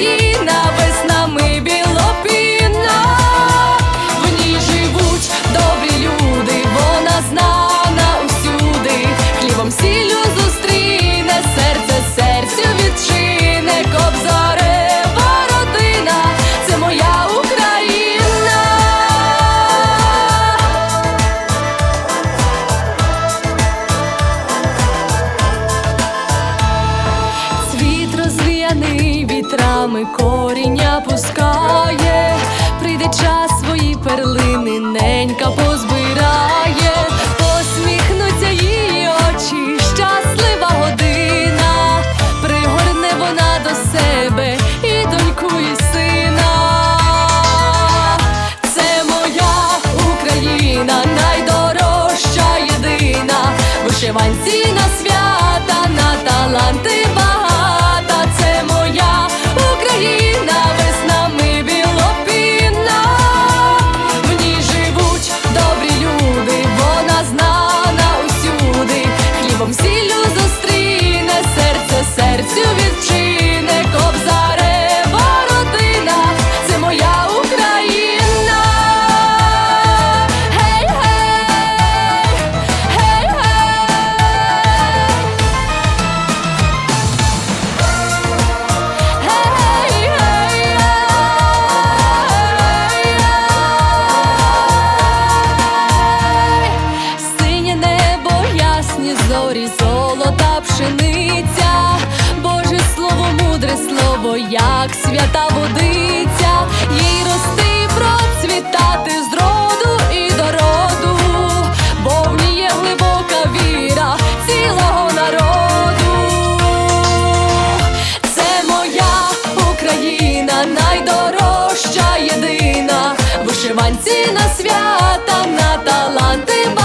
Це моя Україна, вітрами коріння пускає, прийде час свої перлини, ненька позбирає, ясні зорі, золота пшениця, Боже слово, мудре слово, як свята водиця, їй рости і процвітати з роду і до роду, бо в ній є глибока віра цілого народу. Це моя Україна, найдорожча єдина, вишиванці на свята, на таланти.